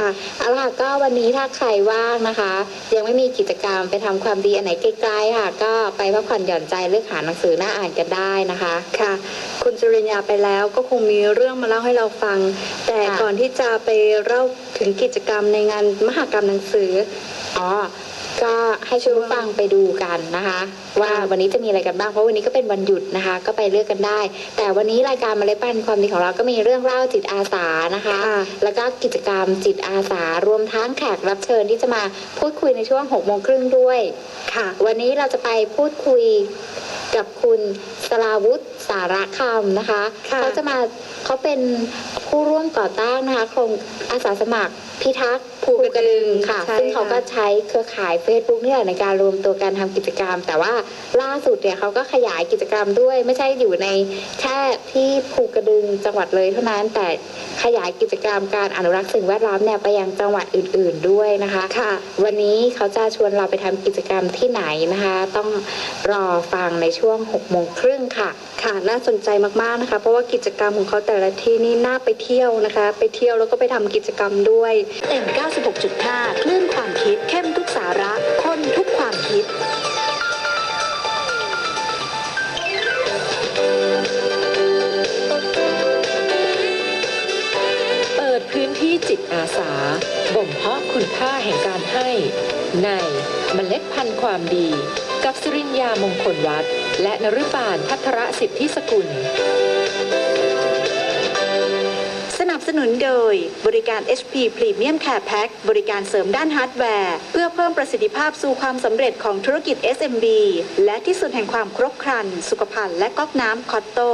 ค่ะเอาล่ะก็วันนี้ถ้าใครว่างนะคะ ยังไม่มีกิจกรรมไปทำความดีอันไหนใกล้ๆค่ะ ก็ไปพักผ่อนหย่อนใจเลือกหาหนังสือน่าอ่านกันได้นะคะค่ะ คุณจริญญาไปแล้วก็คงมีเรื่องมาเล่าให้เราฟัง แต่ค่ะก่อนที่จะไปเล่าถึงกิจกรรมในงานมหกรรมหนังสืออ๋อ ก็ให้ชวนผู้ฟังไปดูกันนะคะ ว่าวันนี้จะมีอะไรกันบ้างเพราะวันนี้ก็เป็นวันหยุดนะคะ ก็ไปเลือกกันได้ แต่วันนี้รายการเมาเล็ดพันธุ์ความดีของเราก็มีเรื่องเล่าจิตอาสานะคะค่ะแล้วก็กิจกรรมจิตอาสารวมทั้งแขกรับเชิญที่จะมาพูดคุยในช่วง6โมงครึ่งด้วยค่ะ วันนี้เราจะไปพูดคุยกับคุณสลาวุฒิสาระคำนะคะค่ะเขาจะมาเขาเป็นผู้ร่วมก่อตั้งนะคะโครงอาสาสมัครพิทักษ์ภูกระดึงค่ะใช่ซึ่งเขาค่ะก็ใช้เครือข่าย Facebook เนี่ยในการรวมตัวกันทำกิจกรรม แต่ว่าล่าสุดเนี่ยเขาก็ขยายกิจกรรมด้วย ไม่ใช่อยู่ในแค่ที่ภูกระดึงจังหวัดเลยเท่านั้น แต่ขยายกิจกรรมการอนุรักษ์สิ่งแวดล้อมเนี่ยไปยังจังหวัดอื่น ๆด้วยนะคะค่ะ วันนี้เขาจะชวนเราไปทำกิจกรรมที่ไหนนะคะ ต้องรอฟังในช่วง6โมงครึ่งค่ะ ค่ะ น่าสนใจมากๆนะคะ เพราะว่ากิจกรรมของเขาแต่ละที่นี่น่าไปเที่ยวนะคะ ไปเที่ยวแล้วก็ไปทำกิจกรรมด้วยเต็ม96.5คลื่นความคิดเข้มทุกสาระามคิดเปิดพื้นที่จิตอาสา บ่มเพาะคุณค่าแห่งการให้ ในเมล็ดพันธุ์ความดี กับสริญญามงคลวัดและนรุบาลพัทรสิทธิสกุล บสนุนโดย บริการ HP Premium Care Pack บริการเสริมด้านฮาร์ดแวร์ เพื่อเพิ่มประสิทธิภาพสู่ความสำเร็จของธุรกิจ SMB และที่สุดแห่งความครบครัน สุขภัณฑ์และก๊อกน้ำคอตโต้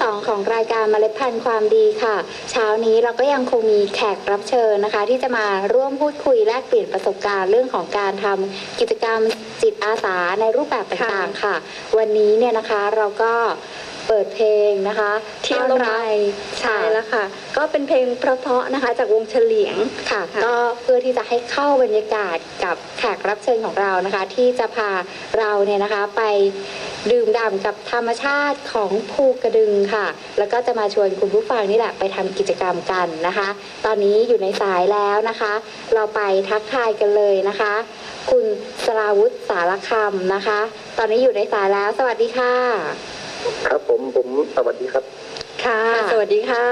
งที่2ของรายการเมล็ดพันธุ์ความดีค่ะ เช้านี้เราก็ยังคงมีแขกรับเชิญนะคะ ที่จะมาร่วมพูดคุยแลกเปลี่ยนประสบการณ์เรื่องของการทำกิจกรรมจิตอาสาในรูปแบบต่างๆค่ะ วันนี้เนี่ยนะคะเราก็เปิดเพลงนะคะเที่ยวต้ลอนมรับไอใช่แล้วค่ะ ก็เป็นเพลงเพราะๆนะคะ จากวงเฉลียงค่ะค่ะ ก็เพื่อที่จะให้เข้าบรรยากาศกับแขกรับเชิญของเรานะคะ ที่จะพาเราเนี่ยนะคะไป ดื่มด่ำกับธรรมชาติของภูกระดึงค่ะ แล้วก็จะมาชวนคุณผู้ฟังนี่แหละไปทำกิจกรรมกันนะคะ ตอนนี้อยู่ในสายแล้วนะคะ เราไปทักทายกันเลยนะคะ คุณสราวุธสารคำนะคะ ตอนนี้อยู่ในสายแล้ว สวัสดีค่ะ ครับผมผมสวัสดีครับค่ะค่ะ สวัสดีค่ะ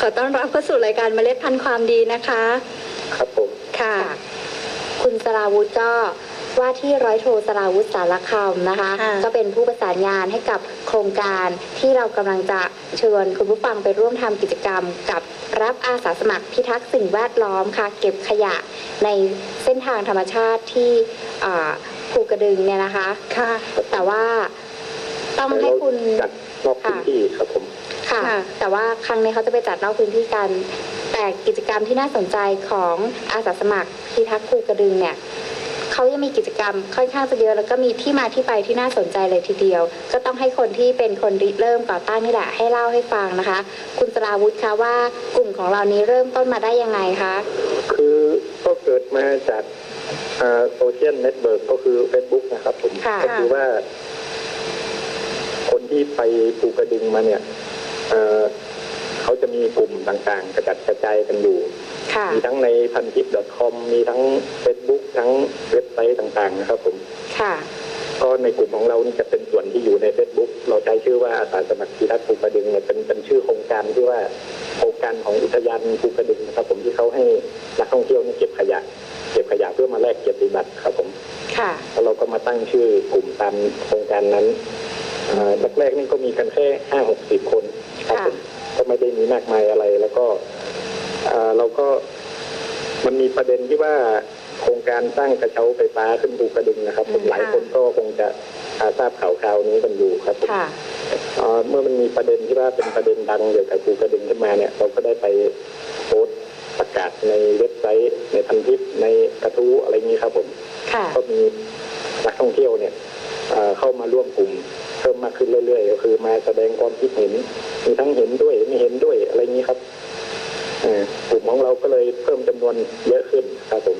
ขอต้อนรับเข้าสู่รายการเมล็ดพันธุ์ความดีนะคะ ครับผม ค่ะ คุณสราวุธก็ ว่าที่ร้อยโทสราวุธสารคำนะคะค่ะก็เป็นผู้ประสานงานให้กับโครงการที่เรากำลังจะเชิญคุณผู้ฟังไปร่วมทำกิจกรรม กับรับอาสาสมัครพิทักษ์สิ่งแวดล้อมค่ะ เก็บขยะในเส้นทางธรรมชาติที่อ่าภูกระดึงเนี่ยนะคะค่ะแต่ว่าต้องให้คุณจัดนอกพื้นที่ครับผมค่ะค่ะ แต่ว่าครั้งนี้เขาจะไปจัดนอกพื้นที่กัน แต่กิจกรรมที่น่าสนใจของอาสาสมัครพิทักษ์ภูกระดึงเนี่ย เขายังมีกิจกรรมค่อนข้างจะเยอะแล้วก็มีที่มาที่ไปที่น่าสนใจเลยทีเดียว ก็ต้องให้คนที่เป็นคนริเริ่มก่อตั้งนี่แหละให้เล่าให้ฟังนะคะ คุณสราวุฒิคะว่ากลุ่มของเรานี้เริ่มต้นมาได้ยังไงคะคือก็เกิดมาจากโซเชียลเน็ตเวิร์กก็คือ Facebook นะครับผมค่ะก็คือว่า คนที่ไปภูกระดึงมาเนี่ย เอ่อเขาจะมีกลุ่มต่างๆ กระจัดกระจายกันอยู่ค่ะมีทั้งในพันทิป .com มีทั้ง Facebook ทั้งเว็บไซต์ต่างๆ นะครับผมค่ะก็ในกลุ่มของเรานี่จะเป็นส่วนที่อยู่ใน Facebook เราใช้ชื่อว่าอาสาสมัครพิทักษ์ภูกระดึงเนี่ยเป็นเป็นชื่อโครงการที่ว่าโครงการของอุทยานภูกระดึงนะครับผมที่เขาให้นักท่องเที่ยวนี่เก็บขยะ เก็บขยะเพื่อมาแลกเกียรติบัตรครับผมค่ะแล้วเราก็มาตั้งชื่อกลุ่มตามโครงการนั้นอ่าแรกๆนี่ก็มีกันแค่ห้าหกสิบคนครับผม ก็ไม่ได้มีมากมายอะไร แล้วก็อ่าเราก็มันมีประเด็นที่ว่าโครงการสร้างกระเช้าไฟฟ้าขึ้นภูกระดึงนะครับผมอืมหลายคนก็คงจะอ่าทราบข่าวคราวนี้กันอยู่ครับผมค่ะอ่าเมื่อมันมีประเด็นที่ว่าเป็นประเด็นดังเกี่ยวกับภูกระดึงขึ้นมาเนี่ยเราก็ได้ไปโพสต์ประกาศในเว็บไซต์ในพันทิปในกระทู้อะไรอย่างนี้ครับผมค่ะก็มีนักท่องเที่ยวเนี่ยเอ่อเข้ามาร่วมกลุ่มเพิ่มมากขึ้นเรื่อยๆก็คือ มาแสดงความคิดเห็นมีทั้งเห็นด้วยไม่เห็นด้วยอะไรอย่างนี้ครับเอ่อกลุ่มของเราก็เลยเพิ่มจำนวนเยอะขึ้นครับผม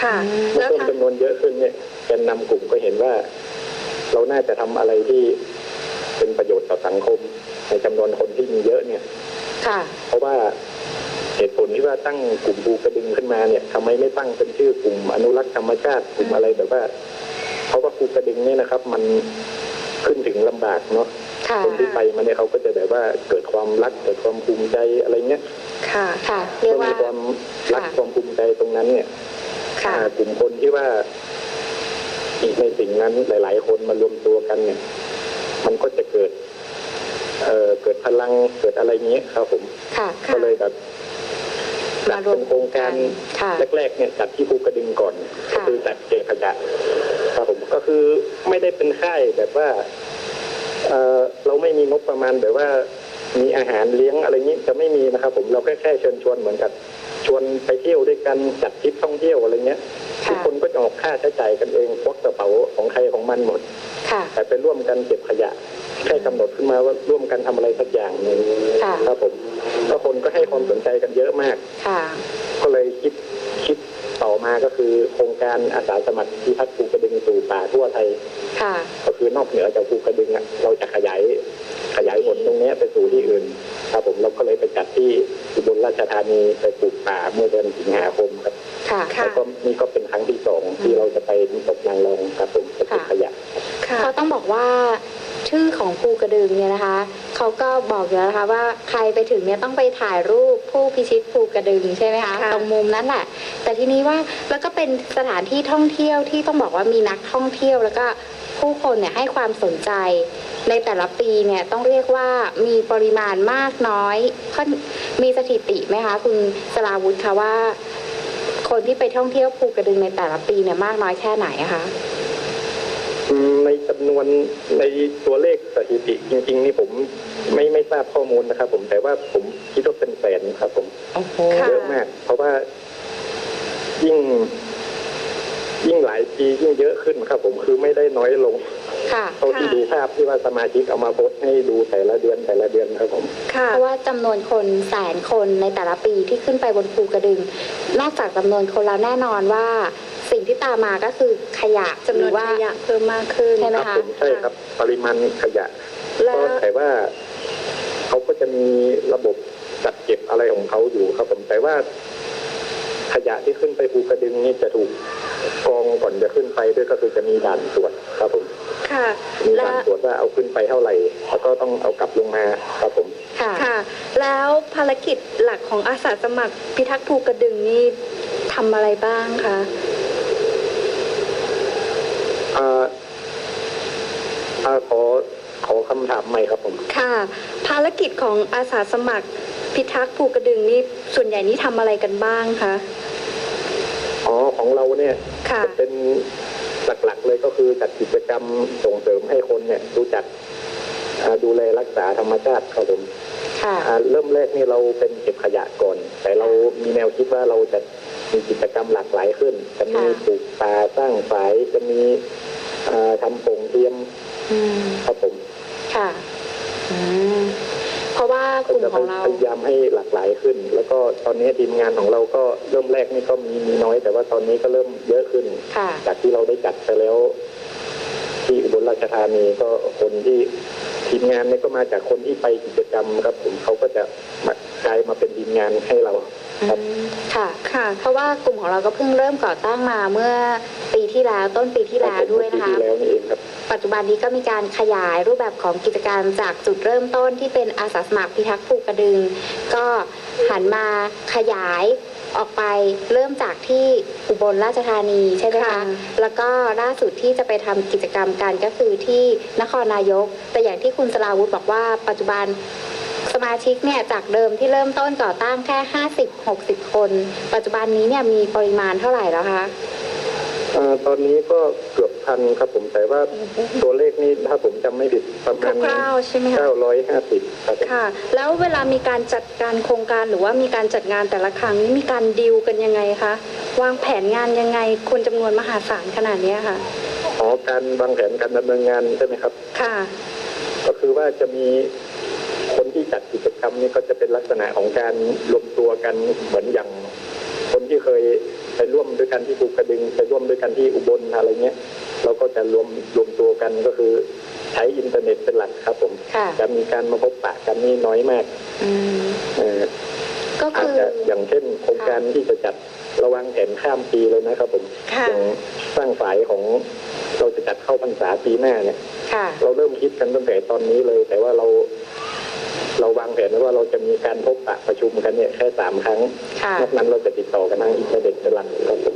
ค่ะเมื่อแล้วเพิ่มทางจำนวนเยอะขึ้นเนี่ยแกนนำกลุ่มก็เห็นว่า เราน่าจะทำอะไรที่เป็นประโยชน์ต่อสังคม ในจำนวนคนที่มีเยอะเนี่ย ค่ะ เพราะว่าเหตุผลที่ว่าตั้งกลุ่มภูกระดึงขึ้นมาเนี่ยทำไมไม่ตั้งเป็นชื่อกลุ่มอนุรักษ์ธรรมชาติกลุ่มอะไรแบบว่า เพราะว่าภูกระดึงเนี่ยนะครับ มัน ขึ้นถึงลำบากเนาะค่ะคนที่ไปมาเนี่ยเขาก็จะแบบว่าเกิดความรักเกิดความภูมิใจอะไรเงี้ยค่ะค่ะเรียกเมื่อว่ามีความรักค่ะความภูมิใจตรงนั้นเนี่ยค่ะอ่ากลุ่มคนที่ว่าอีกในสิ่งนั้นหลาย ๆ คนมารวมตัวกันเนี่ย มันก็จะเกิด เอ่อเกิดพลังเกิดอะไรเงี้ยครับผมค่ะก็เลยแบบจัมาดรวเป็มนโครงการค่ะแรก ๆ เนี่ยจัดที่ภูกระดึงก่อนค่ะก็คือจัดเก็บขยะครับผม ก็คือไม่ได้เป็นค่ายแบบว่าเอ่อเราไม่มีงบประมาณแบบว่ามีอาหารเลี้ยงอะไรนี้จะไม่มีนะครับ ผมเราแค่แค่เชิญชวนเหมือนกับชวนไปเที่ยวด้วยกันจัดทริปท่องเที่ยวอะไรเงี้ยค่ะทุกคนก็จะออกค่าใช้จ่ายกันเองพวกกระเป๋าของใครของมันหมดค่ะแต่ไปร่วมกันเก็บขยะแค่กำหนดขึ้นมาว่าร่วมกันทำอะไรสักอย่างหนึ่งค่ะครับผมก็คนก็ให้ความสนใจกันเยอะมากค่ะก็เลยคิดคิดต่อมาก็คือโครงการอาสาสมัครพิทักษ์ภูกระดึงสู่ป่า ทั่วไทยค่ะก็คือนอกเหนือจากภูกระดึงอะเราจะขยายขยายผลตรงเนี้ยไปสู่ที่อื่น ครับผมเราก็เลยไปจัดที่อุบลราชธานีไปปลูกป่าเมื่อเดือนสิงหาคมครับค่ะค่ะแล้วก็นี่ก็เป็นครั้งที่สองที่เราจะไปน้ำตกนางรองครับผมไปเก็บค่ะขยะค่ะเขาต้องบอกว่า ชื่อของภูกระดึงเนี่ยนะคะเขาก็บอกอยู่แล้วนะคะว่าใครไปถึงเนี่ยต้องไปถ่ายรูปผู้พิชิตภูกระดึงใช่ไหมคะค่ะตรงมุมนั้นแหละแต่ทีนี้ว่าแล้วก็เป็นสถานที่ท่องเที่ยวที่ต้องบอกว่ามีนักท่องเที่ยวแล้วก็ผู้คนเนี่ยให้ความสนใจในแต่ละปีเนี่ยต้องเรียกว่ามีปริมาณมากน้อยค่อนมีสถิติไหมคะ คุณสราวุธคะว่า คนที่ไปท่องเที่ยวภูกระดึงในแต่ละปีเนี่ยมากน้อยแค่ไหนอะคะอืม ในจำนวนในตัวเลขสถิติจริง ๆ นี่ผมไม่ไม่ทราบข้อมูลนะครับ ผมแต่ว่าผมคิดว่าเป็นแสนครับ ผมโอ้โหค่ะเยอะมาก เพราะว่ายิ่ง ยิ่งหลายปียิ่งเยอะขึ้นครับ ผมคือไม่ได้น้อยลงค่ะเท่าที่ดูภาพที่ว่าสมาชิกเอามาโพสต์ให้ดูแต่ละเดือนแต่ละเดือนครับผม ค่ะเพราะว่าจำนวนคนแสนคนในแต่ละปีที่ขึ้นไปบนภูกระดึง นอกจากจำนวนคนแล้วแน่นอนว่า สิ่งที่ตามมาก็คือขยะจำนวนหรือว่าขยะเพิ่มมากขึ้นใช่ไหมครับผมใช่ครับปริมาณขยะแล้ก็วแต่ว่าเขาก็จะมีระบบจัดเก็บอะไรของเขาอยู่ครับผมแต่ว่า ขยะที่ขึ้นไปภูกระดึงนี่จะถูกกองก่อนจะขึ้นไปด้วยก็คือจะมีด่านตรวจครับผมค่ะมีและด่านตรวจว่าเอาขึ้นไปเท่าไหร่แล้วก็ต้องเอากลับลงมาครับผมค่ะค่ะ แล้วภารกิจหลักของอาสาสมัครพิทักษ์ภูกระดึงนี่ทำอะไรบ้างคะ อ่าอ่าขอ ขอคำถามใหม่ครับผม ค่ะ ภารกิจของอาสาสมัครพิทักษ์ภูกระดึงนี่ส่วนใหญ่นี่ทำอะไรกันบ้างคะอ๋อของเราเนี่ยค่ะจะเป็นหลักๆเลยก็คือจัดกิจกรรมส่งเสริมให้คนเนี่ยรู้จักอ่าดูแลรักษาธรรมชาติครับผมค่ะอ่าเริ่มแรกนี่เราเป็นเก็บขยะก่อน แต่เรามีแนวคิดว่าเราจะมีกิจกรรมหลากหลายขึ้น จะมีค่ะปลูกป่าสร้างฝายจะมีอ่าทำโป่งเทียมอืมครับผม ค่ะอืมเพราะว่ากก็ลุ่มจะของเราพยายามให้หลากหลายขึ้น แล้วก็ตอนนี้ทีมงานของเราก็เริ่มแรกนี่ก็มีมีน้อย แต่ว่าตอนนี้ก็เริ่มเยอะขึ้น ค่ะ จากที่เราได้จัดไปแล้ว ที่อุบลราชธานีก็คนที่ทีมงานเนี่ยก็มาจากคนที่ไปกิจกรรมครับผมเขาก็จะมา กลายมาเป็นทีมงานให้เราครับอืมค่ะค่ะ เพราะว่ากลุ่มของเราก็เพิ่งเริ่มก่อตั้งมาเมื่อปีที่แล้วต้นปีที่แล้วด้วยนะคะปีที่แล้วนี่เองครับ ปัจจุบันนี้ก็มีการขยายรูปแบบของกิจการจากจุดเริ่มต้นที่เป็นอาสาสมัครพิทักษ์ภูกระดึง ก็หันมาขยายออกไปเริ่มจากที่อุบลราชธานีใช่ไหมค่ะคะแล้วก็ล่าสุดที่จะไปทำกิจกรรมกันก็คือที่นครนายก แต่อย่างที่คุณสลาวุธบอกว่าปัจจุบัน สมาชิกเนี่ยจากเดิมที่เริ่มต้นก่อตั้งแค่ 50-60 คน ปัจจุบันนี้เนี่ยมีปริมาณเท่าไหร่แล้วคะอ่าตอนนี้ก็เกือบพันครับผมแต่ว่าตัวเลขนี้ถ้าผมจำไม่ผิดประมาณคร่าวๆใช่ไหมคะเก้าร้อยห้าสิบครับผมค่ะ แล้วเวลามีการจัดการโครงการหรือว่ามีการจัดงานแต่ละครั้งนี่มีการดีลกันยังไงคะวางแผนงานยังไงคนจำนวนมหาศาลขนาดเนี้ยค่ะอ๋อการวางแผนการดำเนินงานใช่ไหมครับ ค่ะ ก็คือว่าจะมีคนที่จัดกิจก รรมนี่ก็จะเป็นลักษณะของการรวมตัวกันเหมือนอย่าง คนที่เคยไปร่วมด้วยกันที่ภูกระดึงไปร่วมด้วยกันที่อุบลอะไรเงี้ยเราก็จะรวมรวมตัวกันก็คือใช้อินเทอร์เน็ตเป็นหลักครับผมค่ะจะมีการมาพบปะกันนี่น้อยมากอืมเอ่อก็อาจคือจะอย่างเช่นโครงการที่จะจัดระวังแผนข้ามปีเลยนะครับผมค่ะอย่างสร้างฝายของเราจะจัดเข้าพรรษาปีหน้าเนี่ยค่ะเราเริ่มคิดกันตั้งแต่ตอนนี้เลย แต่ว่าเรา เราวางแผนไว้ว่าเราจะมีการพบปะประชุมกันเนี่ยแค่สามครั้งค่ะ นอกนั้นเราจะติดต่อกันทางอินเทอร์เน็ตเป็นหลักครับผม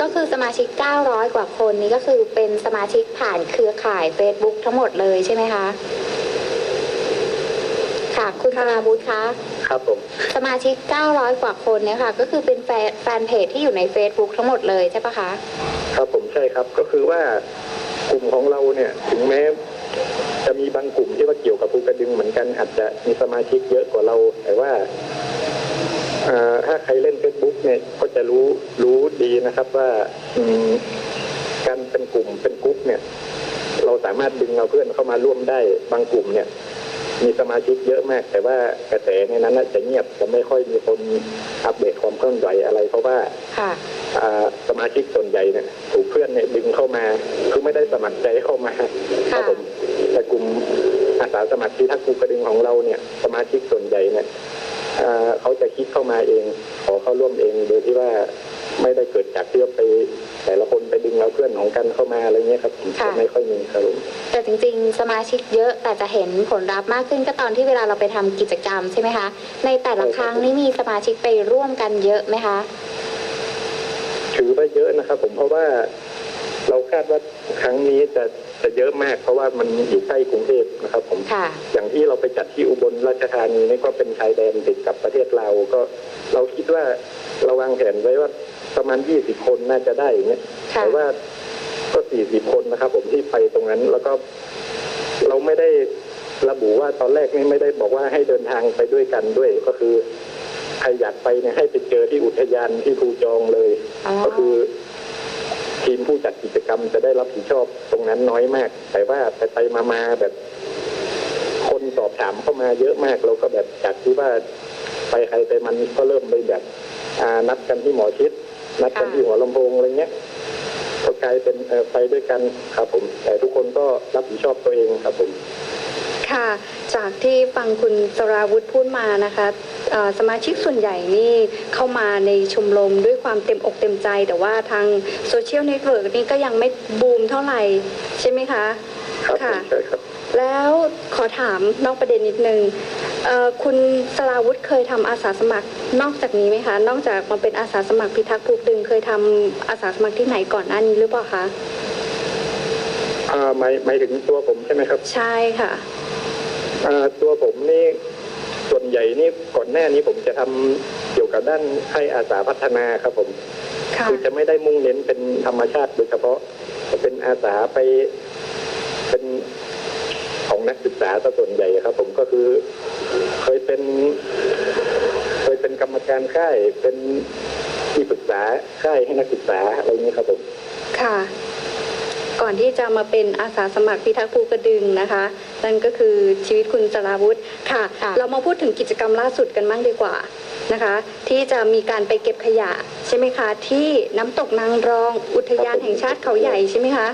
ก็คือสมาชิก 900 กว่าคนนี้ก็คือเป็นสมาชิกผ่านเครือข่าย Facebook ทั้งหมดเลยใช่ไหมคะ ค่ะคุณค่ะสราวุธคะ ครับผม สมาชิก 900 กว่าคนเนี่ยค่ะ ก็คือเป็นแฟนแฟนเพจที่อยู่ใน Facebook ทั้งหมดเลยใช่ปะคะ ครับผมใช่ครับก็คือว่ากลุ่มของเราเนี่ยถึงแม้ จะมีบางกลุ่มที่ว่าเกี่ยวกับภูกระดึงเหมือนกันอาจจะมีสมาชิกเยอะกว่าเรา แต่ว่าเอ่อถ้าใครเล่น Facebook เนี่ยก็จะรู้รู้ดีนะครับว่าอืมการเป็นกลุ่มเป็นกลุ่มเนี่ย เราสามารถดึงเอาเพื่อนเข้ามาร่วมได้บางกลุ่มเนี่ย มีสมาชิกเยอะมาก แต่ว่ากระแสในนั้นน่ะจะเงียบจะไม่ค่อยมีคนอัปเดตความเคลื่อนไหวอะไร เพราะว่าค่ะอ่าสมาชิกส่วนใหญ่เนี่ยถูกเพื่อนเนี่ยดึงเข้ามา คือไม่ได้สมัครใจเข้ามาครับผม แต่กลุ่มอาสาสมัครที่ทักภูกระดึงของเราเนี่ยสมาชิกส่วนใหญ่เนี่ยอ่าเขาจะคิดเข้ามาเอง ขอเข้าร่วมเองโดยที่ว่าไม่ได้เกิดจากที่ว่าไป แต่ละคนไปดึงเอาเพื่อนของกันเข้ามาอะไรเงี้ยครับผมค่ะจะไม่ค่อยมีครับผมแต่จริง ๆ สมาชิกเยอะแต่จะเห็นผลลัพธ์มากขึ้นก็ตอนที่เวลาเราไปทำกิจกรรมใช่ไหมคะ ในแต่ละครั้งนี่มีสมาชิกไปร่วมกันเยอะไหมคะ ถือว่าเยอะนะครับ ผมเพราะว่าเราคาดว่าครั้งนี้จะ จะเยอะมากเพราะว่ามันอยู่ใกล้กรุงเทพนะครับผมค่ะอย่างที่เราไปจัดที่อุบลราชธานีนี่ก็เป็นชายแดนติดกับประเทศลาวก็เราคิดว่าเราวางแผนไว้ว่าประมาณ 20 คนน่าจะได้อย่างเงี้ยค่ะแต่ว่าก็สี่สิบคนนะครับ ผมที่ไปตรงนั้นแล้วก็เราไม่ได้ระบุว่าตอนแรกนี่ไม่ได้บอกว่าให้เดินทางไปด้วยกันด้วยก็คือใครอยากไปเนี่ยให้ไปเจอที่อุทยานที่ภูจองเลยอ๋อก็คือ ทีมผู้จัดกิจกรรมจะได้รับผิดชอบตรงนั้นน้อยมาก แต่ว่าไปไปมามาแบบคนสอบถามเข้ามาเยอะมากเราก็แบบจากที่ว่าไปใครไปมันก็เริ่มไปแบบอ่านัดกันที่หมอชิดนัดกันที่หัวลำโพงอะไรเงี้ยก็กลายเป็นไปด้วยกันครับผม แต่ทุกคนก็รับผิดชอบตัวเองครับผม ค่ะ จากที่ฟังคุณสราวุธพูดมานะคะ สมาชิกส่วนใหญ่นี่เข้ามาในชมรมด้วยความเต็มอกเต็มใจ แต่ว่าทางโซเชียลเน็ตเวิร์กนี่ก็ยังไม่บูมเท่าไหร่ใช่ไหมคะครับผมค่ะใช่ครับแล้วขอถามนอกประเด็นนิดนึงเอ่อคุณสราวุธเคยทำอาสาสมัครนอกจากนี้ไหมคะ นอกจากมาเป็นอาสาสมัครพิทักษ์ภูกดึงเคยทำอาสาสมัครที่ไหนก่อนหน้านี้หรือเปล่าคะอ่าหมายหมายถึงตัวผมใช่ไหมครับ ใช่ค่ะอ่าตัวผมนี่ ส่วนใหญ่นี่ก่อนหน้านี้ผมจะทำเกี่ยวกับด้านให้อาสาพัฒนาครับผมค่ะคือจะไม่ได้มุ่งเน้นเป็นธรรมชาติโดยเฉพาะจะเป็นอาสาไปเป็นของนักศึกษาซะส่วนใหญ่ครับ ผมก็คือเคยเป็น เคยเป็นกรรมการค่ายเป็นที่ปรึกษาค่ายให้นักศึกษาอะไรอย่างนี้ครับผมค่ะ ก่อนที่จะมาเป็นอาสาสมัครพิทักษ์ภูกระดึงนะคะนั่นก็คือชีวิตคุณสราวุธค่ะค่ะ เรามาพูดถึงกิจกรรมล่าสุดกันบ้างดีกว่านะคะ ที่จะมีการไปเก็บขยะใช่ไหมคะ ที่น้ำตกนางรอง อุทยานแห่งชาติเขาใหญ่ใช่ไหมคะ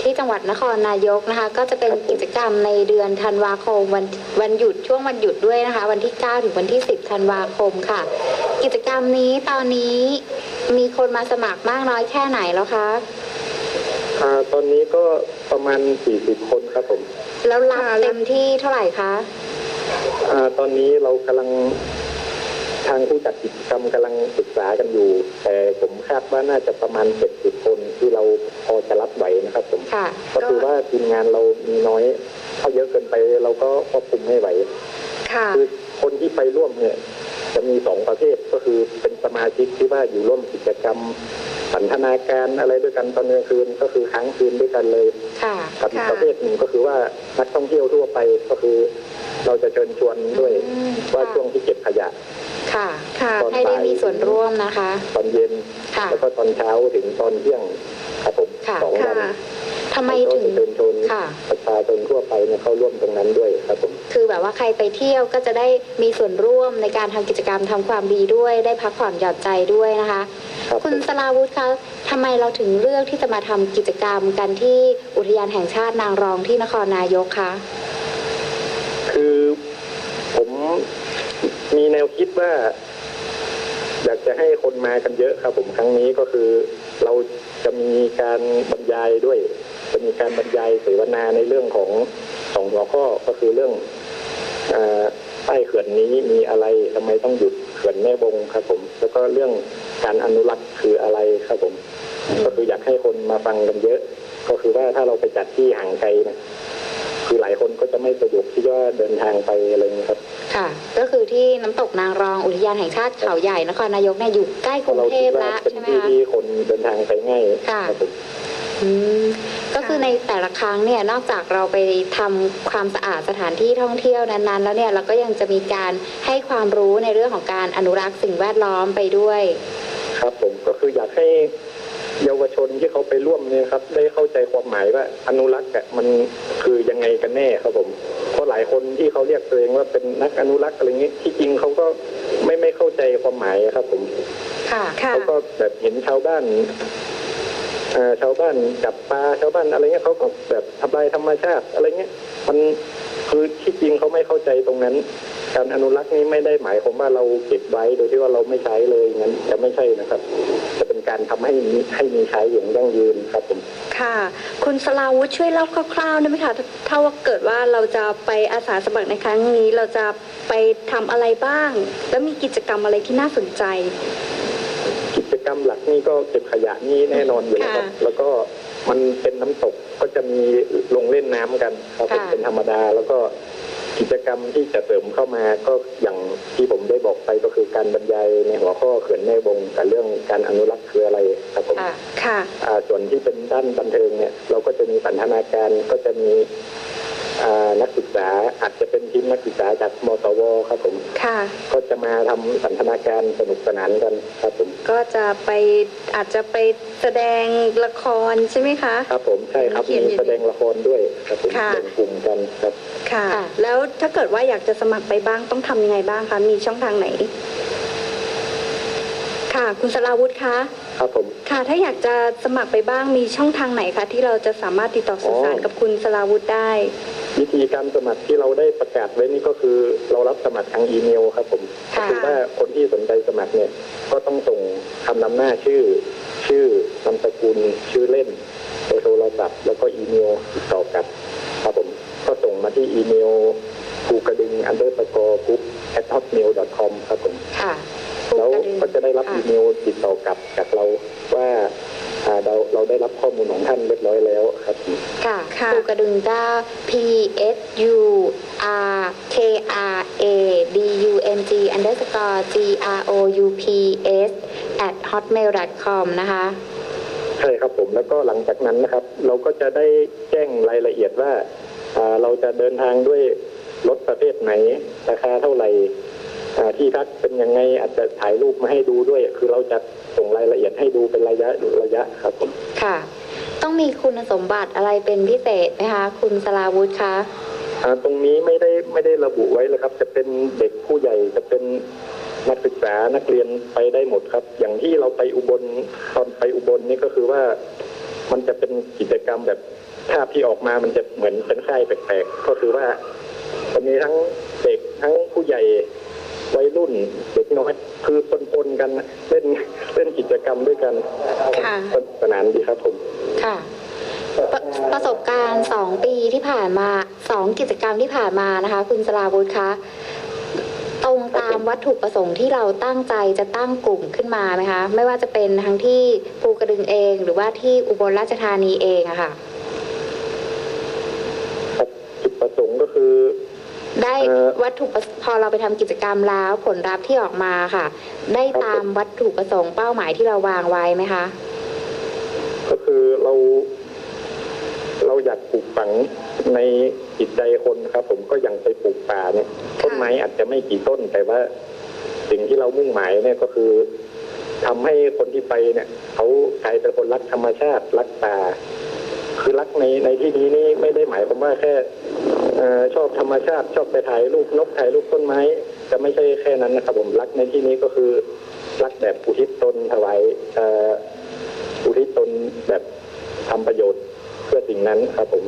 ที่จังหวัดนครนายกนะคะ ก็จะเป็นครับผมกิจกรรมในเดือนธันวาคมวันวันหยุดช่วงวันหยุดด้วยนะคะ วันที่ 9 ถึงวันที่ 10 ธันวาคมค่ะ กิจกรรมนี้ตอนนี้มีคนมาสมัครมากน้อยแค่ไหนแล้วคะ อ่าตอนนี้ก็ประมาณ 40 คนครับผมแล้วรับค่ะเต็มที่เท่าไหร่คะอ่าตอนนี้เรากำลังทางผู้จัดกิจกรรมกำลังศึกษากันอยู่ แต่ผมคาดว่าน่าจะประมาณ 70 คนที่เราพอจะรับไหวนะครับผมค่ะก็คือว่าทีมงานเรามีน้อยถ้าเยอะเกินไปเราก็ควบคุมไม่ไหวค่ะคือคนที่ไปร่วมเนี่ย จะมีสองประเภทก็คือเป็นสมาชิกที่ว่าอยู่ร่วมกิจกรรมสันทนาการอะไรด้วยกันตอนกลางคืนก็คือค้างคืนด้วยกันเลยค่ะกับอีกค่ะประเภทหนึ่งก็คือว่านักท่องเที่ยวทั่วไปก็คือ เราจะเชิญชวนด้วยอืมว่าค่ะช่วงที่เก็บขยะค่ะ ค่ะตอนให้ได้มีส่วนร่วมนะคะ ตอนเย็นค่ะแล้วก็ตอนเช้าถึงตอนเที่ยง ครับผมค่ะสองวัค่ะนทำไมแล้วก็ถึงจะเชิญชวนค่ะ ประชาชนทั่วไปเนี่ยเข้าร่วมตรงนั้นด้วยครับผมคือแบบว่าใครไปเที่ยวก็จะได้มีส่วนร่วมในการทำกิจกรรมทำความดีด้วย ได้พักผ่อนหย่อนใจด้วยนะคะ ครับคุณผมสลาวุธคะทำไมเราถึงเลือกที่จะมาทำกิจกรรมกันที่อุทยานแห่งชาตินางรองที่นครนายกคะคือผมมีแนวคิดว่า อยากจะให้คนมากันเยอะครับ ผมครั้งนี้ก็คือ เรา จะมีการบรรยายด้วย จะมีการบรรยายเสวนาในเรื่องของสองหัวข้อก็คือเรื่องอใต้เขื่อนนี้มีอะไรทำไมต้องหยุดเขื่อนแม่บงครับผม แล้วก็เรื่องการอนุรักษ์คืออะไรครับผม ก็คืออยากให้คนมาฟังกันเยอะ ก็คือว่าถ้าเราไปจัดที่ห่างไกลนะ คือหลายคนก็จะไม่สะดวกที่จะเดินทางไปอะไรอย่างนี้ยครับ ค่ะ ก็คือที่น้ำตกนางรองอุทยานแห่งชาติเขาใหญ่นครนายกเนี่ยอยู่ใกล้กเพราะรุงเราเทคิพดว่าแล้วเป็นใช่ไหมที่คะที่คนเดินทางไปง่ายค่ะครับผมอืมก็คือในแต่ละครั้งเนี่ยนอกจากเราไปทำความสะอาดสถานที่ท่องเที่ยวนั้นๆ แล้วเนี่ยเราก็ยังจะมีการให้ความรู้ในเรื่องของการอนุรักษ์สิ่งแวดล้อมไปด้วย ครับผมก็คืออยากให้ เยาวชนที่เขาไปร่วมเนี่ยครับ ได้เข้าใจความหมายว่าอนุรักษ์อะมันคือยังไงกันแน่ครับผมเพราะหลายคนที่เขาเรียกตัวเองว่าเป็นนักอนุรักษ์อะไรเงี้ยที่จริงเขาก็ไม่ไม่เข้าใจความหมายครับผมค่ะค่ะเขาก็แบบเห็นชาวบ้านเอ่อชาวบ้านจับปลาชาวบ้านอะไรเงี้ยเขาก็แบบทำลายธรรมชาติอะไรเงี้ยมัน คือที่จริงเขาไม่เข้าใจตรงนั้น การอนุรักษ์นี้ไม่ได้หมายความว่าเราเก็บไว้โดยที่ว่าเราไม่ใช้เลยงั้นจะไม่ใช่นะครับ จะเป็นการทำให้มีให้มีใช้อย่างยั่งยืนครับผมค่ะ คุณสลาวุธช่วยเล่าคร่าวๆได้ไหมคะถ้าว่าเกิดว่าเราจะไปอาสาสมัครในครั้งนี้ เราจะไปทำอะไรบ้าง แล้วมีกิจกรรมอะไรที่น่าสนใจ กิจกรรมหลักนี่ก็เก็บขยะนี่แน่นอนอยู่แล้วครับค่ะแล้วก็ มันเป็นน้ำตกก็จะมีลงเล่นน้ำกันครับผมค่ะ เป็นธรรมดาแล้วก็กิจกรรมที่จะเสริมเข้ามาก็อย่างที่ผมได้บอกไปก็คือการบรรยายในหัวข้อเขื่อนแม่วงกับเรื่องการอนุรักษ์คืออะไรครับผม ค่ะ ค่ะ อ่าส่วนที่เป็นด้านบันเทิงเนี่ยเราก็จะมีสันทนาการก็จะมีอ่า นักศึกษาอาจจะเป็นทีมนักศึกษาจากมสวครับผมค่ะ ก็จะมาทำสันทนาการสนุกสนานกันครับผมก็จะไปอาจจะไปแสดงละครใช่ไหมคะ ครับผมใช่ครับเขียนมีอยู่แสดงละครด้วยครับผมค่ะแบ่งกลุ่มกันครับค่ะค่ะ แล้วถ้าเกิดว่าอยากจะสมัครไปบ้างต้องทำยังไงบ้างคะมีช่องทางไหน ค่ะ คุณสราวุธคะครับผม ค่ะ ถ้าอยากจะสมัครไปบ้างมีช่องทางไหนคะที่เราจะสามารถติดต่อสื่อสารอ๋อกับคุณสราวุธได้ วิธีการสมัครที่เราได้ประกาศไว้นี่ก็คือเรารับสมัครทางอีเมลครับผมก็ค่ะคือว่าคนที่สนใจสมัครเนี่ยก็ต้องส่งคำนำหน้าชื่อ ชื่อนามสกุลชื่อเล่นเบอร์โทรศัพท์แล้วก็อีเมลติดต่อกลับครับผมก็ส่งมาที่อีเมลภูกระดึง underscore group at hotmail com ครับผมค่ะ แล้วภูกระดึงก็จะได้รับค่ะอีเมลติดต่อกลับจากเราว่าอ่าเราเราได้รับข้อมูลของท่านเรียบร้อยแล้วครับผมค่ะค่ะภูกระดึงก็ P S U R K R A D U N G underscore G R O U P S at hotmail com นะคะใช่ครับผมแล้วก็หลังจากนั้นนะครับ เราก็จะได้แจ้งรายละเอียดว่าอ่าเราจะเดินทางด้วยรถประเภทไหนราคาเท่าไหร่อ่า ที่พักเป็นยังไงอาจจะถ่ายรูปมาให้ดูด้วย คือเราจะส่งรายละเอียดให้ดูเป็นระยะระยะครับผมค่ะ ต้องมีคุณสมบัติอะไรเป็นพิเศษไหมคะ คุณสลาวุธคะอ่าตรงนี้ไม่ได้ไม่ได้ระบุไว้เลยครับ จะเป็นเด็กผู้ใหญ่จะเป็นนักศึกษานักเรียนไปได้หมดครับ อย่างที่เราไปอุบลตอนไปอุบลนี่ก็คือว่า มันจะเป็นกิจกรรมแบบภาพที่ออกมามันจะเหมือนเป็นค่ายแปลกๆ ก็คือว่าจะมีทั้งเด็กทั้งผู้ใหญ่ วัยรุ่นเด็กน้อยคือปนๆกันเล่นเล่นกิจกรรมด้วยกันค่ะสนุกสนานดีครับผมค่ะประประสบการณ์สองปีที่ผ่านมาสองกิจกรรมที่ผ่านมานะคะ คุณสลาวุธคะตรงตามวัตถุประสงค์ที่เราตั้งใจจะตั้งกลุ่มขึ้นมาไหมคะ ไม่ว่าจะเป็นทั้งที่ภูกระดึงเอง หรือว่าที่อุบลราชธานีเองอะค่ะครับจุดประสงค์ก็คือ ได้เอ่อวัตถุประพอเราไปทำกิจกรรมแล้วผลลัพธ์ที่ออกมาค่ะ ได้ตามวัตถุประสงค์เป้าหมายที่เราวางไว้ไหมคะ ก็คือเรา เราอยากปลูกฝังในจิตใจคนครับ ผมก็อย่างไปปลูกป่าเนี่ยต้นไม้อาจจะไม่กี่ต้น แต่ว่าสิ่งที่เรามุ่งหมายเนี่ยก็คือทำให้คนที่ไปเนี่ยเขากลายเป็นคนรักธรรมชาติรักป่าคือรักในในที่นี้นี่ไม่ได้หมายความว่าแค่เอ่อ ชอบธรรมชาติชอบไปถ่ายรูปนกถ่ายรูปต้นไม้จะไม่ใช่แค่นั้นนะครับผมรักในที่นี้ก็คือรักแบบอุทิศตนถวายเอ่ออุทิศตนแบบทำประโยชน์เพื่อสิ่งนั้นครับผม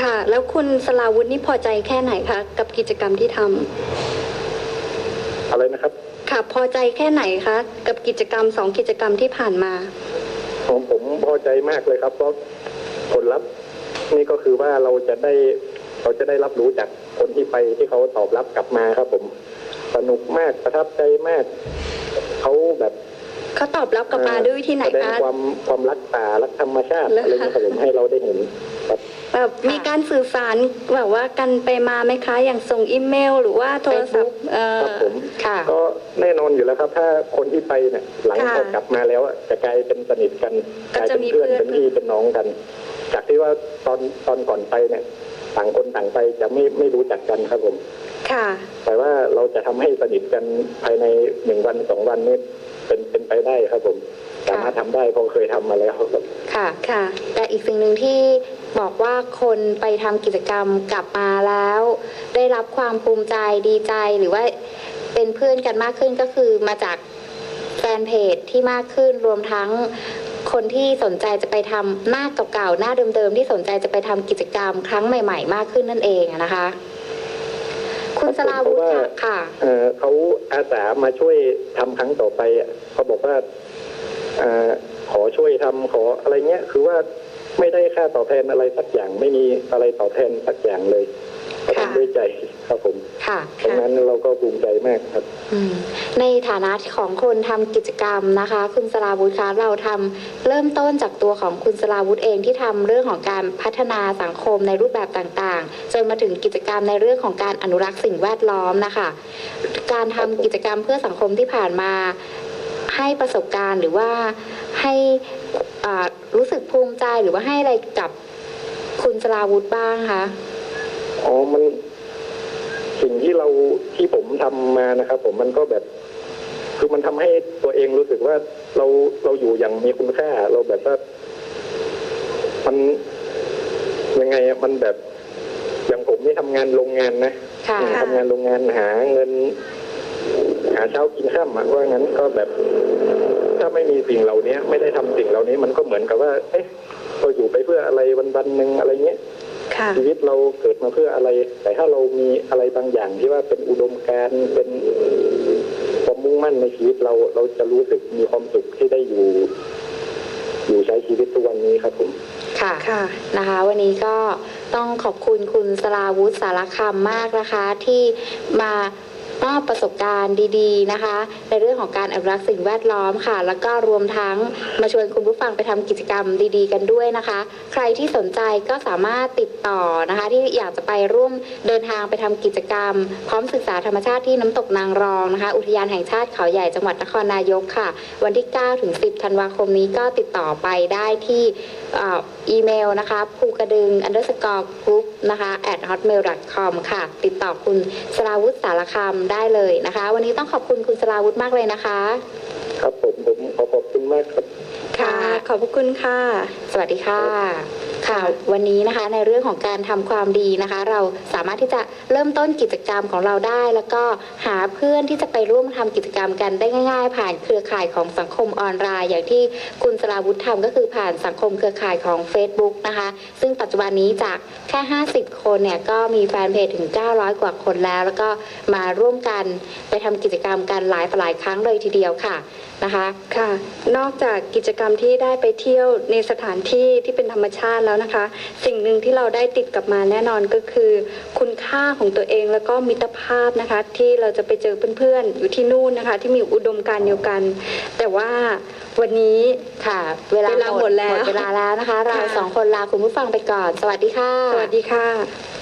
ค่ะ แล้วคุณสราวุธนี่พอใจแค่ไหนคะกับกิจกรรมที่ทำอะไรนะครับ ค่ะพอใจแค่ไหนคะกับกิจกรรมสองกิจกรรมที่ผ่านมาของผมพอใจมากเลยครับเพราะผลลัพธ์นี่ก็คือว่าเราจะได้ เราจะได้รับรู้จากคนที่ไปที่เขาตอบรับกลับมาครับ ผมสนุกมากประทับใจมากเขาแบบเขาตอบรับกลับมาด้วยวิธีไหนแสดงคะความความรักป่ารักธรรมชาติเหรอคะอะไรเงี้ยครับผมให้เราได้เห็นครับแบบมีการสื่อสารแบบว่ากันไปมาไหมคะ อย่างส่งอีเมล หรือว่าโทรศัพท์เอ่ครับอผมค่ะ ก็แน่นอนอยู่แล้วครับ ถ้าคนที่ไปเนี่ยหลังค่ะจากกลับมาแล้วอะจะกลายเป็นสนิทกันก็กลายจะเป็นมีเพื่อนเพื่อน เป็นพี่เป็นน้องกัน จากที่ว่าตอนตอนก่อนไปเนี่ย ต่างคนต่างไปจะไม่ไม่รู้จักกันครับผมค่ะ แต่ว่าเราจะทำให้สนิทกันภายในหนึ่งวันสองวันนี้เป็นเป็นไปได้ครับผมสามารถทำได้เพราะเคยทำมาแล้วครับค่ะค่ะ แต่อีกสิ่งหนึ่งที่บอกว่าคนไปทำกิจกรรมกลับมาแล้ว ได้รับความภูมิใจดีใจหรือว่าเป็นเพื่อนกันมากขึ้นก็คือมาจากแฟนเพจที่มากขึ้นรวมทั้ง คนที่สนใจจะไปทำหน้าเก่าๆหน้าเดิมๆที่สนใจจะไปทำกิจกรรมครั้งใหม่ ๆ มากขึ้นนั่นเองอะนะคะ คุณสลาวุฒิค่ะค่ะเอ่อเขาอาสามาช่วยทำครั้งต่อไปอะเขาบอกว่าเออขอช่วยทำขออะไรเงี้ย คือว่าไม่ได้ค่าตอบแทนอะไรสักอย่างไม่มีอะไรตอบแทนสักอย่างเลย เขาค่ะำด้วยใจครับผมค่ะตรงนั้นเราก็ภูมิใจมากครับอืมในฐานะของคนทำกิจกรรมนะคะ คุณสลาวุฒิคะเราทำเริ่มต้นจากตัวของคุณสลาวุฒิเองที่ทำเรื่องของการพัฒนาสังคมในรูปแบบต่างๆ จนมาถึงกิจกรรมในเรื่องของการอนุรักษ์สิ่งแวดล้อมนะคะ การทำกิจกรรมเพื่อสังคมที่ผ่านมาให้ประสบการณ์หรือว่าให้อ่ารู้สึกภูมิใจหรือว่าให้อะไรกับคุณสลาวุฒิบ้างคะ อ๋อมันสิ่งที่เราที่ผมทำมานะครับ ผมมันก็แบบ คือมันทำให้ตัวเองรู้สึกว่าเราเราอยู่อย่างมีคุณค่า เราแบบว่ามันยังไงอะมันแบบ อย่างผมนี่ทำงานโรงงานนะค่ะทำงานโรงงานหาเงิน หาเช้ากินข้ามอะว่างั้นก็แบบ ถ้าไม่มีสิ่งเหล่านี้ไม่ได้ทำสิ่งเหล่านี้ มันก็เหมือนกับว่า เอ๊ะเราอยู่ไปเพื่ออะไรวันวันๆหนึ่งอะไรเงี้ยค่ะ ชีวิตเราเกิดมาเพื่ออะไร แต่ถ้าเรามีอะไรบางอย่างที่ว่าเป็นอุดมการณ์เป็นความมุ่งมั่นในชีวิตเราเราจะรู้สึกมีความสุขที่ได้อยู่ อยู่ใช้ชีวิตทุกวันนี้ครับผมค่ะค่ะนะคะ วันนี้ก็ต้องขอบคุณคุณสลาวุฒิสารคำมากนะคะ ที่มา มอบประสบการณ์ดีๆนะคะ ในเรื่องของการอนุรักษ์สิ่งแวดล้อมค่ะ แล้วก็รวมทั้งมาชวนคุณผู้ฟังไปทำกิจกรรมดีๆ กันด้วยนะคะ ใครที่สนใจก็สามารถติดต่อนะคะ ที่อยากจะไปร่วมเดินทางไปทำกิจกรรม พร้อมศึกษาธรรมชาติที่น้ำตกนางรองนะคะ อุทยานแห่งชาติเขาใหญ่จังหวัดนครนายกค่ะ วันที่9ถึง10ธันวาคมนี้ก็ติดต่อไปได้ที่อ่ออีเมลนะคะภูกระดึง underscore group นะคะ at hotmail com ค่ะ ติดต่อคุณสราวุฒิสารคำได้เลยนะคะ วันนี้ต้องขอบคุณคุณสราวุฒิมากเลยนะคะ ครับผมผมขอขอบคุณมากครับ ค่ะ ขอบพระคุณค่ะ สวัสดีค่ะ ค่ะวันนี้นะคะในเรื่องของการทำความดีนะคะ เราสามารถที่จะเริ่มต้นกิจกรรมของเราได้ แล้วก็หาเพื่อนที่จะไปร่วมทำกิจกรรมกันได้ง่าย ๆ ผ่านเครือข่ายของสังคมออนไลน์ อย่างที่คุณสราวุฒิทำก็คือผ่านสังคมเครือข่ายของ Facebook นะคะ ซึ่งปัจจุบันนี้จากแค่ 50 คนเนี่ยก็มีแฟนเพจถึง 900 กว่าคนแล้ว แล้วก็มาร่วมกันไปทำกิจกรรมกันหลายต่อหลายครั้งเลยทีเดียวค่ะ นะคะค่ะ นอกจากกิจกรรมที่ได้ไปเที่ยวในสถานที่ที่เป็นธรรมชาติแล้วนะคะ สิ่งหนึ่งที่เราได้ติดกลับมาแน่นอนก็คือ คุณค่าของตัวเองแล้วก็มิตรภาพนะคะ ที่เราจะไปเจอเพื่อนๆอยู่ที่นู่นนะคะ ที่มีอุดมการณ์เดียวกัน แต่ว่าวันนี้ค่ะ เวลาเวลาหมดแล้วหมดเวลาแล้วนะคะ เราค่ะสองคนลาคุณผู้ฟังไปก่อน สวัสดีค่ะ สวัสดีค่ะ